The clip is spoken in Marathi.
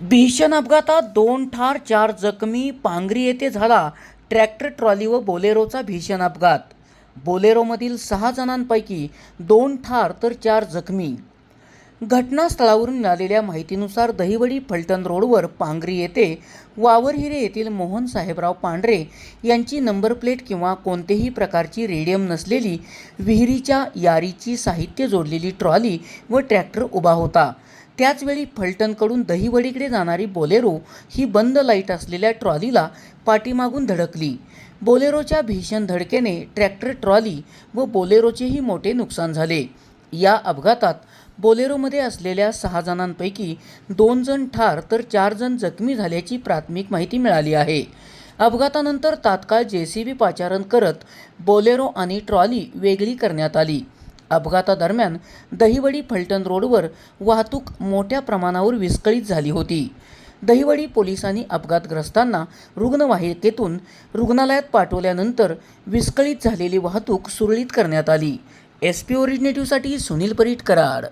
भीषण अपघातात दोन ठार चार जखमी पांगरी येथे झाला. ट्रॅक्टर ट्रॉली व बोलेरोचा भीषण अपघात. बोलेरोमधील सहा जणांपैकी दोन ठार तर चार जखमी. घटनास्थळावरून मिळालेल्या माहितीनुसार दहिवडी फलटण रोडवर पांगरी येथे वावरहिरे येथील मोहन साहेबराव पांढरे यांची नंबर प्लेट किंवा कोणतेही प्रकारची रेडियम नसलेली विहिरीच्या यारीची साहित्य जोडलेली ट्रॉली व ट्रॅक्टर उभा होता. त्याचवेळी फलटणकडून दहिवडीकडे जाणारी बोलेरो ही बंद लाइट असलेल्या ट्रॉलीला पाठीमागून धडकली. बोलेरोच्या भीषण धडकेने ट्रॅक्टर ट्रॉली व बोलेरोचेही मोठे नुकसान झाले. या अपघातात बोलेरोमध्ये असलेल्या सहा जणांपैकी दोन जण ठार तर चार जण जखमी झाल्याची प्राथमिक माहिती मिळाली आहे. अपघातानंतर तात्काळ जे सी बी पाचारण करत बोलेरो आणि ट्रॉली वेगळी करण्यात आली. अपघातादरम्यान दहिवडी फलटण रोडवर वाहतूक मोठ्या प्रमाणावर विस्कळीत झाली होती. दहिवडी पोलिसांनी अपघातग्रस्तांना रुग्णवाहिकेतून रुग्णालयात पाठवल्यानंतर विस्कळीत झालेली वाहतूक सुरळीत करण्यात आली. एस पी ओरिजिनेटिव्हसाठी सुनील परीट कराड.